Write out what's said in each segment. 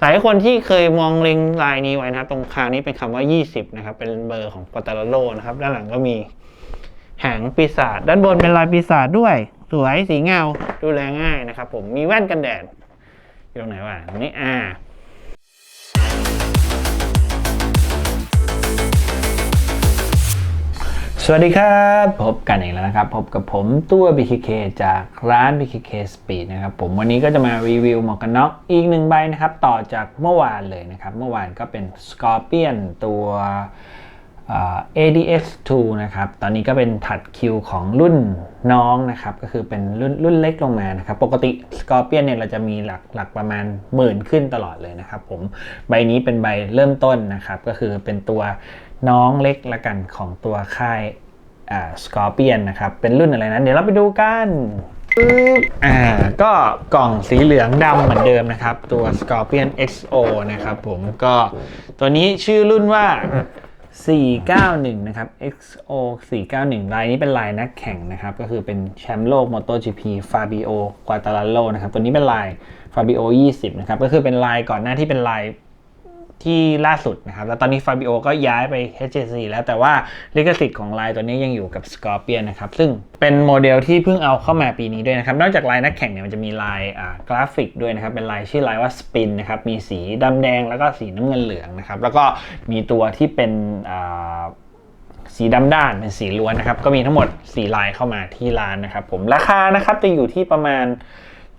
หลายคนที่เคยมองเล็งลายนี้ไว้นะครับ ตรงคางนี้เป็นคำว่า 20 นะครับ เป็นเบอร์ของปตาโลนะครับ ด้านหลังก็มีหางปีศาจด้านบนเป็นลายปีศาจด้วย สวยสีเงาดูแลง่ายนะครับ ผมมีแว่นกันแดดอยู่ตรงไหนวะตรงนี้อ่า สวัสดีครับ พบกันอีกแล้วนะครับ พบกับผมตัว BKK จากร้าน BKK Speed นะครับ ผมวันนี้ก็จะมารีวิวหมวกกันน็อกอีกหนึ่งใบนะครับ ต่อจากเมื่อวานเลยนะครับ เมื่อวานก็เป็น Scorpion ตัว ADX2 นะครับ ตอนนี้ก็เป็นถัดคิวของรุ่นน้องนะครับ ก็คือเป็นรุ่นรุ่นเล็กลงมานะครับ ปกติ Scorpion เนี่ยเราจะมีหลักหลักประมาณหมื่นขึ้นตลอดเลยนะครับผม ใบนี้เป็นใบเริ่มต้นนะครับ ก็คือเป็นตัวน้องเล็กละกันของตัวค่าย อ่า Scorpion นะครับ เป็นรุ่นอะไรนั้น เดี๋ยวเราไปดูกันปึ๊บอ่าก็กล่องสีเหลืองดำเหมือนเดิมนะครับ ตัว Scorpion XO นะครับผมก็ตัวนี้ชื่อรุ่นว่า 491 นะครับ XO 491 ลายนี้เป็นลายนักแข่งนะครับ ก็คือเป็นแชมป์โลก MotoGP Fabio Quartararo นะครับ ตัวนี้เป็นลาย Fabio 20 นะครับ ก็คือเป็นลายก่อนหน้าที่เป็นลาย ที่ล่าสุดนะครับ แล้วตอนนี้ Fabio ก็ย้ายไป HJC แล้วแต่ว่าลิขสิทธิ์ของลายตัวนี้ยังอยู่กับ Scorpion นะครับ ซึ่งเป็นโมเดลที่เพิ่งเอาเข้ามาปีนี้ด้วยนะครับ นอกจากลายนักแข่งเนี่ยมันจะมีลายกราฟิกด้วยนะครับ เป็นลายชื่อลายว่า Spin นะครับ มีสีดำแดงแล้วก็สีน้ำเงินเหลืองนะครับ แล้วก็มีตัวที่เป็นสีดำด้านเป็นสีล้วนนะครับ ก็มีทั้งหมด 4 ลายเข้ามาที่ร้านนะครับ ผมราคานะครับจะอยู่ที่ประมาณ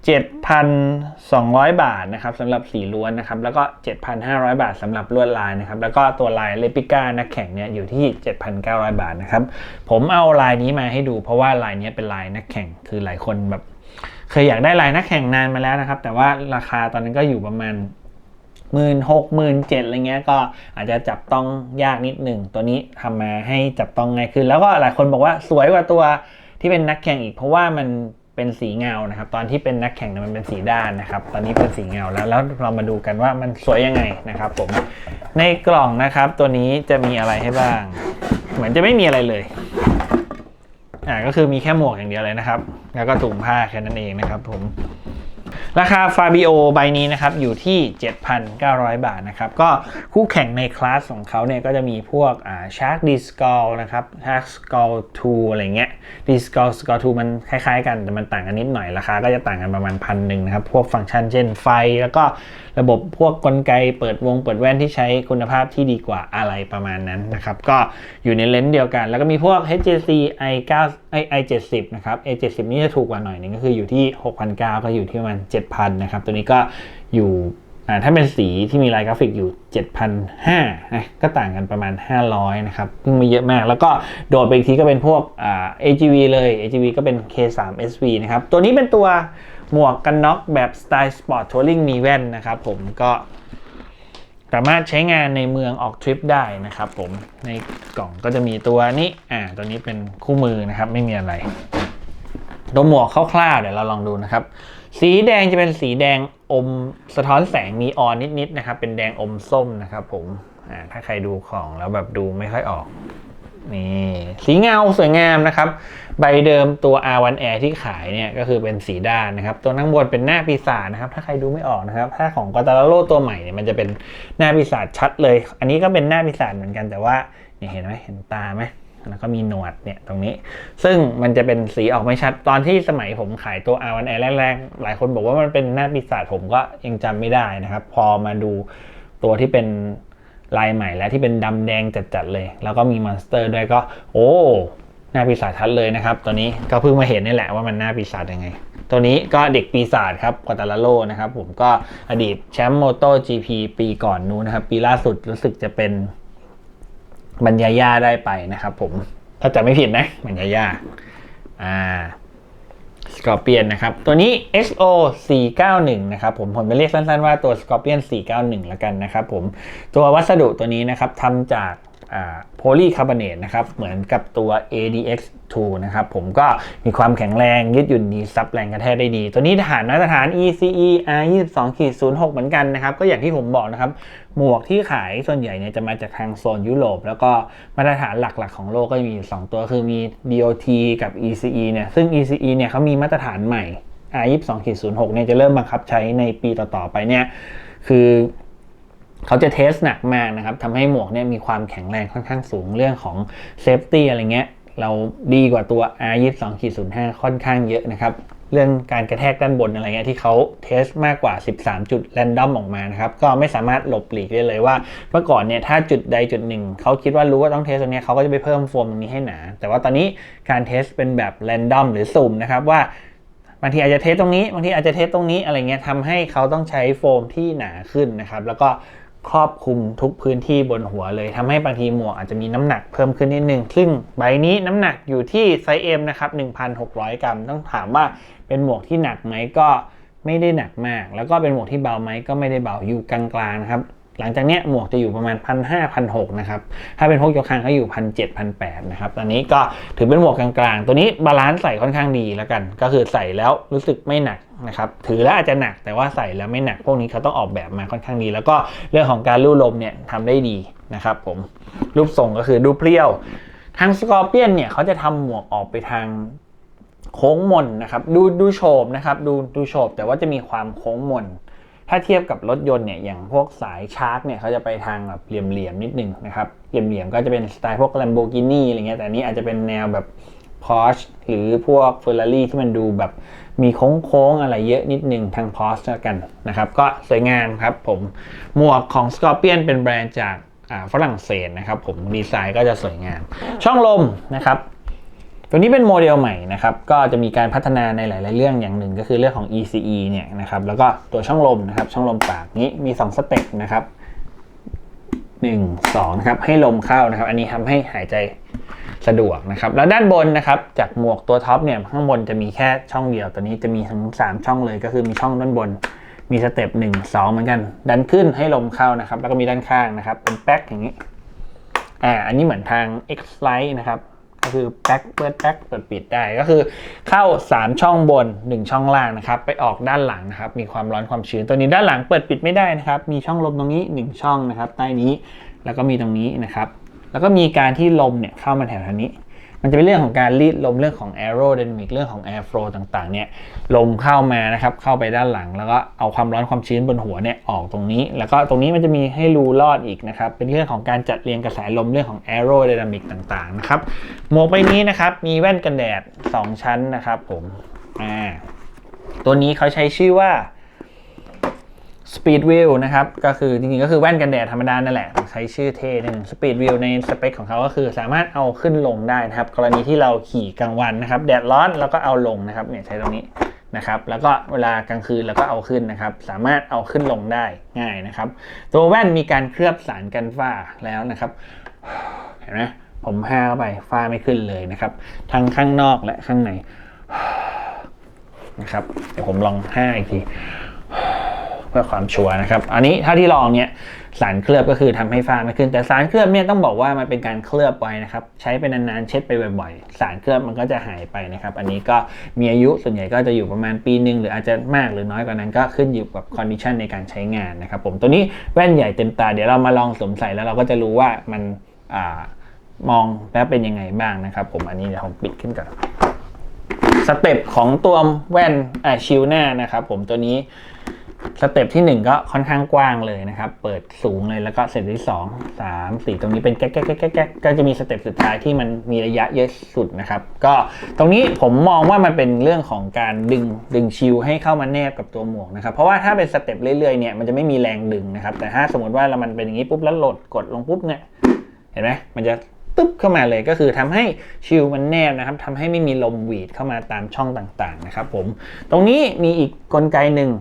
7,200 บาทนะครับสำหรับสีล้วนนะครับแล้วก็ 7,500 บาทสำหรับลวดลายนะครับแล้วก็ตัวลายเลปิก้านักแข่งเนี่ยอยู่ที่ 7,900 บาทนะครับผมเอาลายนี้มาให้ดู เพราะว่าลายนี้เป็นลายนักแข่งคือหลายคนแบบ เคยอยากได้ลายนักแข่งนานมาแล้วนะครับ แต่ว่าราคาตอนนั้นก็อยู่ประมาณหมื่นหกหมื่นเจ็ดอะไรเงี้ยก็อาจจะจับต้องยากนิดหนึ่งตัวนี้ทำมาให้จับต้องง่ายขึ้น แล้วก็หลายคนบอกว่าสวยกว่าตัวที่เป็นนักแข่งอีก เพราะว่ามัน เป็นสีเงานะครับ ตอนที่เป็นนักแข่งเนี่ยมันเป็นสีด้านนะครับ ตอนนี้เป็นสีเงาแล้วแล้วเรามาดูกันว่ามันสวยยังไงนะครับผมในกล่องนะครับ ตัวนี้จะมีอะไรให้บ้าง เหมือนจะไม่มีอะไรเลยอ่าก็คือมีแค่หมวกอย่างเดียวเลยนะครับ แล้วก็ถุงผ้าแค่นั้นเองนะครับผม ราคาฟาบิโอใบนี้นะครับอยู่ที่ 7,900 บาทนะครับก็คู่แข่งในคลาสของเขาเนี่ยก็จะมีพวกอ่าชาร์กดิสกอลนะครับชาร์กสกอล2อะไรเงี้ยดิสกอลสกอล2มันคล้ายๆกัน แต่มันต่างกันนิดหน่อยราคาก็จะต่างกันประมาณพันหนึ่งนะครับ พวกฟังก์ชันเช่นไฟ แล้วก็ระบบพวกกลไกเปิดวงเปิดแว่นที่ใช้คุณภาพที่ดีกว่าอะไรประมาณนั้นนะครับ ก็อยู่ในเลนส์เดียวกัน แล้วก็มีพวก HJC i9 ไอ i70 นะครับ i70 นี่จะถูกกว่าหน่อยหนึงก็คืออยู่ที่6,900ก็อยู่ที่ประมาณ7,000นะครับตัวนี้ก็อยู่ถ้าเป็นสีที่มีลายกราฟิกอยู่ 7,500นะก็ต่างกันประมาณ 500 นะครับเพิ่งไม่เยอะมาก แล้วก็โดดไปอีกทีก็เป็นพวกอ่า AGV เลย AGV ก็เป็น K3 SV นะครับ ตัวนี้เป็นตัวหมวกกันน็อกแบบสไตล์สปอร์ตทัวริงมีแว่นนะครับผมก็สามารถใช้งานในเมืองออกทริปได้นะครับผมในกล่องก็จะมีตัวนี้อ่าตัวนี้เป็นคู่มือนะครับ ไม่มีอะไร ตัวหมวกคร่าวๆเดี๋ยวเราลองดูนะครับ สีแดงจะเป็นสีแดงอมสะท้อนแสงนีออนนิดๆนะครับ เป็นแดงอมส้มนะครับผมอ่าถ้าใครดูของแล้วแบบดูไม่ค่อยออกนี่สีเงาสวยงามนะครับ ใบเดิมตัว R1 Air ที่ขายเนี่ยก็คือเป็นสีด้านนะครับ ตัวข้างบนเป็นหน้าปีศาจนะครับ ถ้าใครดูไม่ออกนะครับ ถ้าของก a ตา r าโ o ตัวใหม่เนี่ยมันจะเป็นหน้าปีศาจชัดเลย อันนี้ก็เป็นหน้าปีศาจเหมือนกันแต่ว่าเนี่ยเห็นไหมเห็นตาไหม แล้วก็มีหนวดเนี่ยตรงนี้ ซึ่งมันจะเป็นสีออกไม่ชัดตอนที่สมัยผมขายตัว R1 Air แรกๆ หลายคนบอกว่ามันเป็นหน้าปีศาจผมก็ยังจำไม่ได้นะครับ พอมาดูตัวที่เป็นลายใหม่แล้วที่เป็นดำแดงจัดๆเลย แล้วก็มีมอนสเตอร์ด้วยก็ โอ้หน้าปีศาจชัดเลยนะครับ ตัวนี้ก็เพิ่งมาเห็นนี่แหละว่ามันหน้าปีศาจยังไง ตัวนี้ก็เด็กปีศาจครับกวาตาลาโลนะครับ ผมก็อดีตแชมป์โมโต GP ปีก่อนนู้นนะครับ ปีล่าสุดรู้สึกจะเป็น บรรยาย่าได้ไปนะครับผม ถ้าจะไม่ผิดนะบรรยาย่าอ่าสกอร์เปียนนะครับ ตัวนี้ XO 491นะครับผม ผมจะเรียกสั้นๆว่าตัว Scorpion 491 แล้วกันนะครับผม ตัววัสดุตัวนี้นะครับทำจาก โพลีคาร์บอเนตนะครับ เหมือนกับตัว ADX2 นะครับ ผมก็มีความแข็งแรงยืดหยุ่นดีซับแรงกระแทกได้ดี ตัวนี้ฐานมาตรฐาน ECE R22-06 เหมือนกันนะครับ ก็อย่างที่ผมบอกนะครับ หมวกที่ขายส่วนใหญ่เนี่ยจะมาจากทางโซนยุโรป แล้วก็มาตรฐานหลักๆของโลกก็มีอยู่2ตัวคือมี DOT กับ ECE เนี่ย ซึ่ง ECE เนี่ยเขามีมาตรฐานใหม่ R22-06 เนี่ยจะเริ่มบังคับใช้ในปีต่อๆไปเนี่ย คือ เขาจะเทสหนักมากนะครับทำให้หมวกเนี่ยมีความแข็งแรงค่อนข้างสูงเรื่องของเซฟตี้อะไรเงี้ยเราดีกว่าตัว R 2 2 0 5ค่อนข้างเยอะนะครับ เรื่องการกระแทกด้านบนอะไรเงี้ยที่เขาเทสมากกว่า 13 จุดแรนดอมออกมานะครับ ก็ไม่สามารถหลบหลีกได้เลยว่า เมื่อก่อนเนี่ยถ้าจุดใดจุดหนึ่งเขาคิดว่ารู้ว่าต้องเทสตรงนี้เขาก็จะไปเพิ่มโฟมตรงนี้ให้หนา แต่ว่าตอนนี้การเทสเป็นแบบแรนดอมหรือสุ่มนะครับว่าบางทีอาจจะเทสตรงนี้บางทีอาจจะเทสตรงนี้อะไรเงี้ยทำให้เขาต้องใช้โฟมที่หนาขึ้นนะครับ แล้วก็ ครอบคลุมทุกพื้นที่บนหัวเลยทำให้บางทีหมวกอาจจะมีน้ำหนักเพิ่มขึ้นนิดนึง ซึ่งใบนี้น้ำหนักอยู่ที่ไซส์เอ็มนะครับ1,600 กรัม ต้องถามว่าเป็นหมวกที่หนักไหมก็ไม่ได้หนักมาก แล้วก็เป็นหมวกที่เบาไหมก็ไม่ได้เบาอยู่กลางๆนะครับ หลังจากเนี้ยหมวกจะอยู่ประมาณ1 5 0 0 1 6 0 0นะครับ ถ้าเป็นพวกยกคางก็อยู่1 7 0 0 1 8 0 0นะครับ ตอนนี้ก็ถือเป็นหมวกกลางๆ ตัวนี้บาลานซ์ใส่ค่อนข้างดีแล้วกัน ก็คือใส่แล้วรู้สึกไม่หนักนะครับ ถือแล้วอาจจะหนักแต่ว่าใส่แล้วไม่หนัก พวกนี้เขาต้องออกแบบมาค่อนข้างดี แล้วก็เรื่องของการลู่ลมเนี่ยทำได้ดีนะครับ ผม รูปทรงก็คือดูเปรี้ยว ทางสกอร์เปียนเนี่ยเขาจะทำหมวกออกไปทางโค้งมนนะครับ ดูดูโฉบนะครับ ดูดูโฉบแต่ว่าจะมีความโค้งมน ถ้าเทียบกับรถยนต์เนี่ยอย่างพวกสายชาร์กเนี่ยเขาจะไปทางแบบเหลี่ยมๆนิดนึงนะครับเหลี่ยมๆก็จะเป็นสไตล์พวก Lamborghini อะไรเงี้ยแต่อันนี้อาจจะเป็นแนวแบบ Porsche หรือพวก Ferrari ที่มันดูแบบมีโค้งๆอะไรเยอะนิดนึงทาง Porsche กันนะครับ ก็สวยงามครับผมหมวกของ Scorpion เป็นแบรนด์จากฝรั่งเศสนะครับผมดีไซน์ก็จะสวยงาม ช่องลมนะครับ ตัวนี้เป็นโมเดลใหม่นะครับ ก็จะมีการพัฒนาในหลาย ๆ เรื่องอย่างหนึ่งก็คือเรื่องของ ECE เนี่ยนะครับ แล้วก็ตัวช่องลมนะครับ ช่องลมปากนี้มี 2 สเต็ปนะครับ1 2นะครับ ให้ลมเข้านะครับ อันนี้ทำให้หายใจสะดวกนะครับ แล้วด้านบนนะครับ จากหมวกตัวท็อปเนี่ยข้างบนจะมีแค่ช่องเดียว ตัวนี้จะมีทั้ง 3 ช่องเลย ก็คือมีช่องด้านบน มีสเต็ป1 2 เหมือนกัน ดันขึ้นให้ลมเข้านะครับ แล้วก็มีด้านข้างนะครับ เป็นแป๊กอย่างนี้ อ่า อันนี้เหมือนทาง X Lite นะครับ ก็คือแบ็คเปิดแบ็คเปิดปิดได้ก็คือ เข้า 3 ช่องบน 1 ช่องล่างนะครับไปออกด้านหลังนะครับมีความร้อนความชื้นตัวนี้ด้านหลังเปิดปิดไม่ได้นะครับมีช่องลมตรงนี้ 1 ช่องนะครับใต้นี้แล้วก็มีตรงนี้นะครับ แล้วก็มีการที่ลมเนี่ยเข้ามาแถวๆนี้ มันจะเป็นเรื่องของการรีดลมเรื่องของ aerodynamic เรื่องของ air flow ต่างๆเนี่ยลมเข้ามานะครับเข้าไปด้านหลัง แล้วก็เอาความร้อนความชื้นบนหัวเนี่ยออกตรงนี้ แล้วก็ตรงนี้มันจะมีให้รูลอดอีกนะครับเป็นเรื่องของการจัดเรียงกระแสลมเรื่องของ aerodynamic ต่างๆนะครับหมวกใบนี้นะครับมีแว่นกันแดด 2 ชั้นนะครับผมอ่าตัวนี้เขาใช้ชื่อว่า Speed View นะครับ ก็คือจริงๆ ก็คือแว่นกันแดดธรรมดานั่นแหละ ใช้ชื่อเท่นึง Speed View ในสเปคของเขาก็คือสามารถเอาขึ้นลงได้นะครับ กรณีที่เราขี่กลางวันนะครับ แดดร้อนแล้วก็เอาลงนะครับ เนี่ยใช้ตรงนี้นะครับ แล้วก็เวลากลางคืนแล้วก็เอาขึ้นนะครับ สามารถเอาขึ้นลงได้ง่ายนะครับ ตัวแว่นมีการเคลือบสารกันฝ้าแล้วนะครับ เห็นไหมผมห้าเข้าไปฝ้าไม่ขึ้นเลยนะครับ ทั้งข้างนอกและข้างในนะครับ เดี๋ยวผมลองห้าอีกที เพื่อความชัวร์นะครับ อันนี้ถ้าที่ลองเนี่ยสารเคลือบก็คือทำให้ฝ้าไม่ขึ้น แต่สารเคลือบเนี่ยต้องบอกว่ามันเป็นการเคลือบไว้นะครับ ใช้ไปนานๆเช็ดไปบ่อยๆ สารเคลือบมันก็จะหายไปนะครับ อันนี้ก็มีอายุส่วนใหญ่ก็จะอยู่ประมาณปีหนึ่งหรืออาจจะมากหรือน้อยกว่านั้นก็ขึ้นอยู่กับคอนดิชันในการใช้งานนะครับผมตัวนี้แว่นใหญ่เต็มตาเดี๋ยวเรามาลองสวมใส่แล้วเราก็จะรู้ว่ามันอามองแล้วเป็นยังไงบ้างนะครับ ผมอันนี้เดี๋ยวผมปิดขึ้นก่อนสเต็ปของตัวแว่นอ่าชิลหน้านะครับผมตัวนี้ สเต็ปที่ 1 ก็ค่อนข้างกว้างเลยนะครับ เปิดสูงเลยแล้วก็สเต็ปที่ 2 3 4 ตรงนี้เป็นแก๊กแก๊กแก๊กแก๊กก็จะมีสเต็ปสุดท้ายที่มันมีระยะเยอะสุดนะครับ ก็ตรงนี้ผมมองว่ามันเป็นเรื่องของการดึงดึงชิลให้เข้ามาแนบกับตัวหมวกนะครับ เพราะว่าถ้าเป็นสเต็ปเรื่อยๆเนี่ยมันจะไม่มีแรงดึงนะครับ แต่ถ้าสมมติว่าเรามันเป็นอย่างนี้ปุ๊บแล้วหลดกดลงปุ๊บเนี่ยเห็นไหมมันจะตึ๊บเข้ามาเลยก็คือทำให้ชิลมันแนบนะครับทำให้ไม่มีลมหวีดเข้ามาตามช่องต่างๆนะครับผมตรงนี้มีอีกกลไกหนึ่ง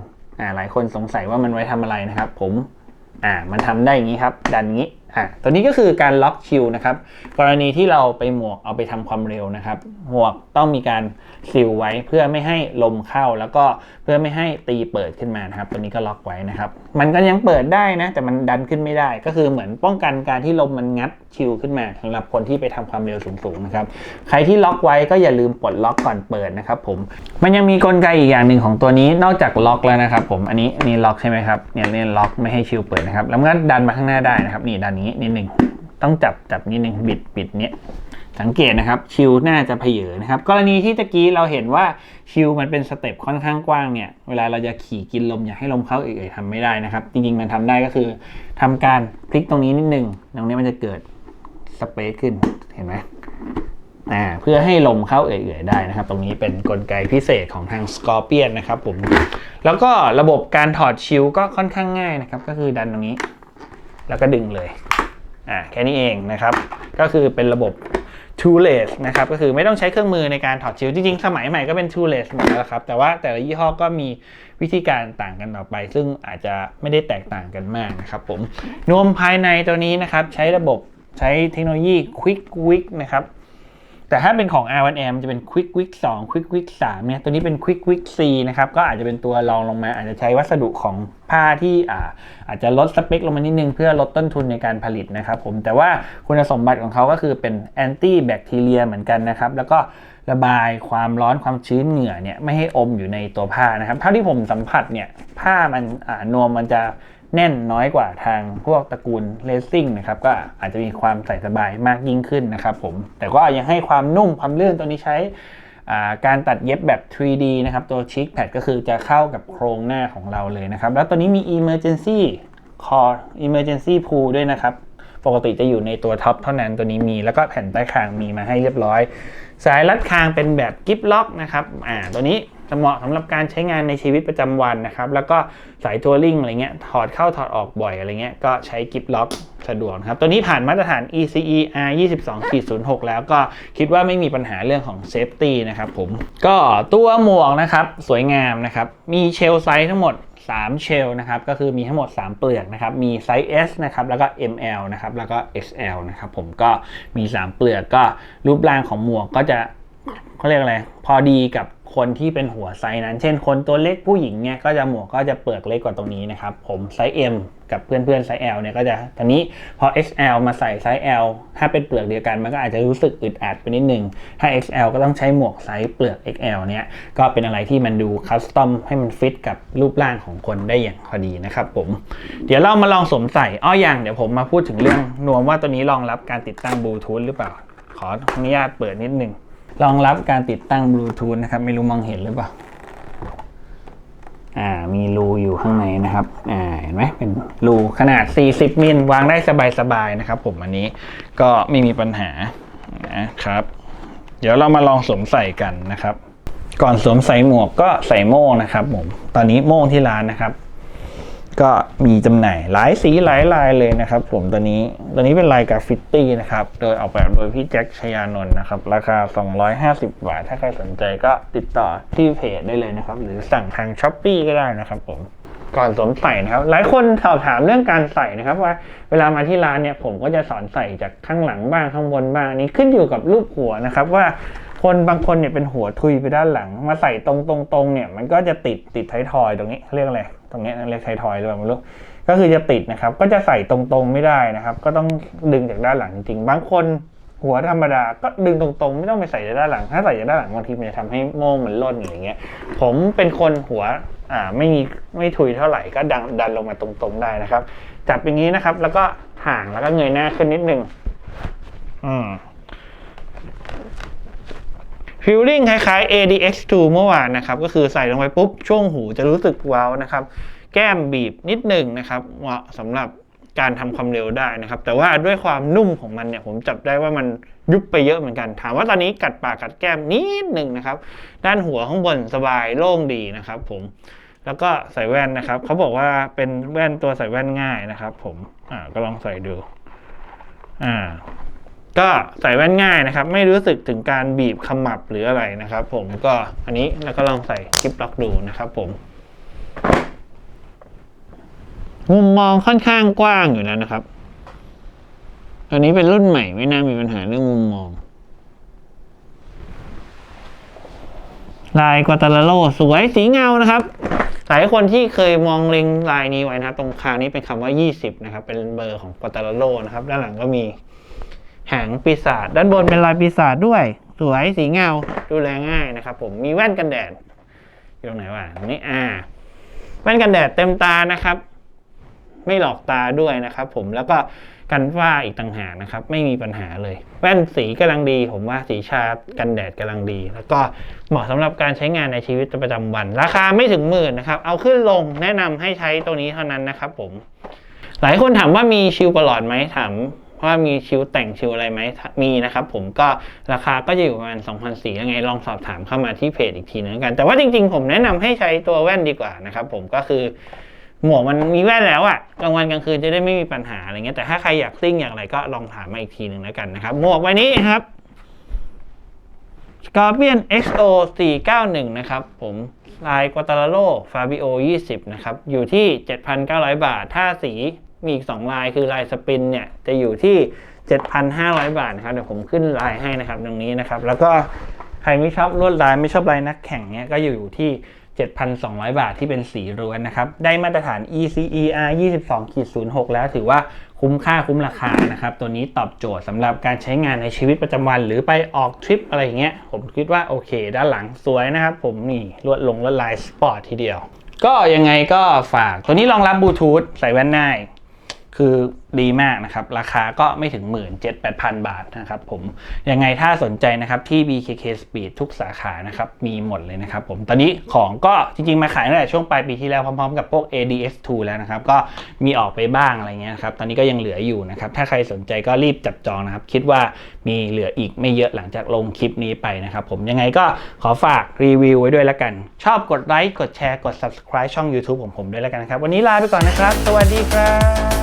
หลายคนสงสัยว่ามันไว้ทำอะไรนะครับ ผม อ่า มันทำได้อย่างนี้ครับ ดันงี้ อ่าตัวนี้ก็คือการล็อกชิลนะครับ กรณีที่เราไปหมวกเอาไปทำความเร็วนะครับ หมวกต้องมีการซิลไว้เพื่อไม่ให้ลมเข้า แล้วก็เพื่อไม่ให้ตีเปิดขึ้นมานะครับ ตัวนี้ก็ล็อกไว้นะครับ มันก็ยังเปิดได้นะ แต่มันดันขึ้นไม่ได้ ก็คือเหมือนป้องกันการที่ลมมันงัดชิลขึ้นมาสำหรับคนที่ไปทำความเร็วสูงๆนะครับ ใครที่ล็อกไว้ก็อย่าลืมปลดล็อกก่อนเปิดนะครับ ผม มันยังมีกลไกอีกอย่างหนึ่งของตัวนี้นอกจากล็อกแล้วนะครับ ผม อันนี้นี่ล็อกใช่ไหมครับ เนี่ยเนี่ยล็อกไม่ให้ชิลเปิดนะครับ แล้วมันก็ดันมาข้างหน้าได้นะครับ นี่ดันนี้นิดนึงต้องจับจับนิดหนึ่งบิดบิดเนี้ยสังเกตนะครับชิลน่าจะเพเยอนะครับ กรณีที่ตะกี้เราเห็นว่าชิลมันเป็นสเต็ปค่อนข้างกว้างเนี่ยเวลาเราจะขี่กินลมอยากให้ลมเข้าเอ่ยๆทำไม่ได้นะครับ จริงๆมันทำได้ก็คือทำการพลิกตรงนี้นิดนึงตรงนี้มันจะเกิดสเปซขึ้นเห็นไหมอ่าเพื่อให้ลมเข้าเอื่อยๆได้นะครับ ตรงนี้เป็นนกลไกพิเศษของทาง Scorpion นะครับผมแล้วก็ระบบการถอดชิลก็ค่อนข้างง่ายนะครับ ก็คือดันตรงนี้ แล้วก็ดึงเลยอ่าแค่นี้เองนะครับ ก็คือเป็นระบบ tooless นะครับ ก็คือไม่ต้องใช้เครื่องมือในการถอดชิลจริง ๆ สมัยใหม่ก็เป็น tooless หมดแล้วครับ แต่ว่าแต่ละยี่ห้อก็มีวิธีการต่างกันต่อไป ซึ่งอาจจะไม่ได้แตกต่างกันมากนะครับผมนวมภายในตัวนี้นะครับ ใช้ระบบใช้เทคโนโลยี Quick Wick นะครับ แต่ถ้าเป็นของ R1M จะเป็น Quick Wick 2 Quick Wick 3เนี่ยตัวนี้เป็น Quick Wick C นะครับก็อาจจะเป็นตัวรองลงมา อาจจะใช้วัสดุของผ้าที่อาอาจจะลดสเปคลงมานิดนึง เพื่อลดต้นทุนในการผลิตนะครับผมแต่ว่าคุณสมบัติของเขาก็คือเป็น anti bacteria เหมือนกันนะครับแล้วก็ ระบายความร้อนความชื้นเหงื่อเนี่ยไม่ให้อมอยู่ในตัวผ้านะครับเท่าที่ผมสัมผัสเนี่ยผ้ามันนวมมันจะแน่นน้อยกว่าทางพวกตระกูลเลสซิ่งนะครับก็อาจจะมีความใส่สบายมากยิ่งขึ้นนะครับผมแต่ก็ยังให้ความนุ่มความลื่นตัวนี้ใช้การตัดเย็บแบบ 3D นะครับ ตัวชิคแพดก็คือจะเข้ากับโครงหน้าของเราเลยนะครับ แล้วตัวนี้มี emergency core emergency pull ด้วยนะครับ ปกติจะอยู่ในตัวท็อปเท่านั้นตัวนี้มี แล้วก็แผ่นใต้คางมีมาให้เรียบร้อย สายรัดคางเป็นแบบกิฟล็อกนะครับอ่าตัวนี้เหมาะสำหรับการใช้งานในชีวิตประจำวันนะครับ แล้วก็สายทัวริงอะไรเงี้ยถอดเข้าถอดออกบ่อยอะไรเงี้ยก็ใช้กิฟล็อกสะดวกครับ ตัวนี้ผ่านมาตรฐาน ECE R 22.06 แล้วก็คิดว่าไม่มีปัญหาเรื่องของเซฟตี้นะครับผมก็ตัวหมวกนะครับ สวยงามนะครับ มีเชลไซส์ทั้งหมด 3 เชลนะครับก็คือมีทั้งหมด 3 เปลือกนะครับมีไซส์ S นะครับแล้วก็ ML นะครับแล้วก็ XL นะครับผมก็มี 3 เปลือกก็รูปร่างของหมวกก็จะเขาเรียกอะไร พอดีกับ คนที่เป็นหัวไซส์นั้น เช่นคนตัวเล็กผู้หญิงเนี่ยก็จะหมวกก็จะเปลือกเล็กกว่าตรงนี้นะครับ ผมไซส์ M กับเพื่อนๆไซส์ L เนี่ยก็จะตอนนี้พอ XL มาใส่ไซส์ L ถ้าเป็นเปลือกเดียวกัน มันก็อาจจะรู้สึกอึดอัดไปนิดนึง ถ้า XL ก็ต้องใช้หมวกไซส์เปลือก XL เนี่ยก็เป็นอะไรที่มันดูคัสตอมให้มันฟิตกับรูปร่างของคนได้อย่างพอดีนะครับผม เดี๋ยวเรามาลองสวมใส่อ้ออย่างเดี๋ยวผมมาพูดถึงเรื่องนวมว่าตัวนี้รองรับการติดตั้งบลูทูธหรือเปล่า ขออนุญาตเปิดนิดนึง รองรับการติดตั้งบลูทูธนะครับ ไม่รู้มองเห็นหรือเปล่าอ่ามีรูอยู่ข้างในนะครับ อ่าเห็นไหมเป็นรูขนาด 40 มิลวางได้สบายๆนะครับ ผมอันนี้ก็ไม่มีปัญหานะครับ เดี๋ยวเรามาลองสวมใส่กันนะครับ ก่อนสวมใส่หมวกก็ใส่โม่งนะครับ ผมตอนนี้โม่งที่ร้านนะครับ ก็มีจำหน่ายหลายสีหลายลายเลยนะครับ ผมตัวนี้ตัวนี้เป็นลายกราฟฟิตี้นะครับ โดยออกแบบโดยพี่แจ็คชยานนท์นะครับ ราคา 250 บาท ถ้าใครสนใจก็ติดต่อที่เพจได้เลยนะครับ หรือสั่งทางช้อปปีก็ได้นะครับผมก่อนสวมใส่นะครับ หลายคนสอบถามเรื่องการใส่นะครับว่าเวลามาที่ร้านเนี่ยผมก็จะสอนใส่จากข้างหลังบ้างข้างบนบ้างนี้ขึ้นอยู่กับรูปหัวนะครับว่าคนบางคนเนี่ยเป็นหัวทุยไปด้านหลัง มาใส่ตรงตรงตรงเนี่ยมันก็จะติดติดไททอยตรงนี้เรียกอะไร ตรงนี้เรียกไททอยหรือเปล่าไม่รู้ก็คือจะติดนะครับ ก็จะใส่ตรงๆไม่ได้นะครับ ก็ต้องดึงจากด้านหลังจริงๆบางคนหัวธรรมดาก็ดึงตรงๆ ไม่ต้องไปใส่จากด้านหลัง ถ้าใส่จากด้านหลังบางทีมันจะทำให้โม่งมันล่นอย่างเงี้ย ผมเป็นคนหัวอ่าไม่มีไม่ทุยเท่าไหร่ก็ดันดันลงมาตรงๆได้นะครับ จับอย่างนี้นะครับ แล้วก็ห่างแล้วก็เงยหน้าขึ้นนิดนึงอืม ฟิลลิ่งคล้ายๆ ADX2 เมื่อวานนะครับ ก็คือใส่ลงไปปุ๊บ ช่วงหูจะรู้สึกเว้าวนะครับ แก้มบีบนิดหนึ่งนะครับ เหมาะสำหรับการทำความเร็วได้นะครับ แต่ว่าด้วยความนุ่มของมันเนี่ย ผมจับได้ว่ามันยุบไปเยอะเหมือนกัน ถามว่าตอนนี้กัดปากกัดแก้มนิดหนึ่งนะครับ ด้านหัวข้างบนสบายโล่งดีนะครับ ผม แล้วก็ใส่แว่นนะครับ เขาบอกว่าเป็นแว่นตัวใส่แว่นง่ายนะครับ ผม อ่า ก็ลองใส่ดู อ่า ก็ใส่แว่นง่ายนะครับ ไม่รู้สึกถึงการบีบขมับหรืออะไรนะครับ ผมก็อันนี้แล้วก็ลองใส่คลิปล็อกดูนะครับ ผมมุมมองค่อนข้างกว้างอยู่นะนะครับอันนี้เป็นรุ่นใหม่ไม่น่ามีปัญหาเรื่องมุมมอง ลายกวาตาลาโลสวยสีเงานะครับ หลายคนที่เคยมองเล็งลายนี้ไว้นะครับ ตรงคางนี้เป็นคำว่า 20 นะครับ เป็นเบอร์ของกวาตาลาโลนะครับ ด้านหลังก็มี หางปีศาจด้านบนเป็นลายปีศาจด้วย สวยสีเงาดูแลง่ายนะครับ ผมมีแว่นกันแดดอยู่ตรงไหนวะตรงนี้อ่า แว่นกันแดดเต็มตานะครับ ไม่หลอกตาด้วยนะครับ ผมแล้วก็กันฝ้าอีกต่างหากนะครับ ไม่มีปัญหาเลย แว่นสีกำลังดี ผมว่าสีชากันแดดกำลังดี แล้วก็เหมาะสำหรับการใช้งานในชีวิตประจำวัน ราคาไม่ถึงหมื่นนะครับ เอาขึ้นลงแนะนำให้ใช้ตัวนี้เท่านั้นนะครับ ผม หลายคนถามว่ามีชิลประหลอดไหมถาม ว่ามีชิลแต่งชิลอะไรไหมมีนะครับผมก็ราคาก็จะอยู่ประมาณ2,004ยังไงลองสอบถามเข้ามาที่เพจอีกทีนึงกัน แต่ว่าจริงๆ ผมแนะนำให้ใช้ตัวแว่นดีกว่านะครับผมก็คือ หมวกมันมีแว่นแล้วอะกลางวันกลางคืนจะได้ไม่มีปัญหาอะไรเงี้ยแต่ถ้าใครอยากซิ่งอย่างไรก็ลองถามมาอีกทีหนึ่งแล้วกันนะครับหมวกใบนี้ครับ Scorpion XO 491นะครับผมลาย Quattraro Fabio 20นะครับอยู่ที่ 7,900 บาท ถ้าสี มีอีก 2 ลายคือลายสปินเนี่ยจะอยู่ที่ 7,500 บาทนะครับเดี๋ยวผมขึ้นลายให้นะครับตรงนี้นะครับ แล้วก็ใครไม่ชอบลวดลายไม่ชอบลายนักแข่งเนี่ยก็อยู่ที่ 7,200 บาทที่เป็นสีล้วนนะครับ ได้มาตรฐาน ECER 22-06 แล้วถือว่าคุ้มค่าคุ้มราคานะครับ ตัวนี้ตอบโจทย์สำหรับการใช้งานในชีวิตประจำวัน หรือไปออกทริปอะไรอย่างเงี้ยผมคิดว่าโอเค ด้านหลังสวยนะครับ ผมนี่ลวดลงลวดลายสปอร์ตทีเดียว ก็ยังไงก็ฝากตัวนี้รองรับบลูทูธใส่แว่นได้ คือดีมากนะครับ ราคาก็ไม่ถึง1 7 0 0 0 0บาทนะครับผมยังไงถ้าสนใจนะครับที่ BKK Speed ทุกสาขานะครับมีหมดเลยนะครับผมตอนนี้ของก็จริงๆ มาขายตั้งแต่ช่วงปลายปีที่แล้วพร้อมๆ กับพวก ADS2 แล้วนะครับ ก็มีออกไปบ้างอะไรเงี้ยครับตอนนี้ก็ยังเหลืออยู่นะครับ ถ้าใครสนใจก็รีบจับจองนะครับ คิดว่ามีเหลืออีกไม่เยอะหลังจากลงคลิปนี้ไปนะครับผมยังไงก็ขอฝากรีวิวไว้ด้วยแล้วกัน ชอบกดไลค์กดแชร์กด subscribe ช่อง YouTube ของผมด้วยแล้วกันนะครับ วันนี้ลาไปก่อนนะครับ สวัสดีครับ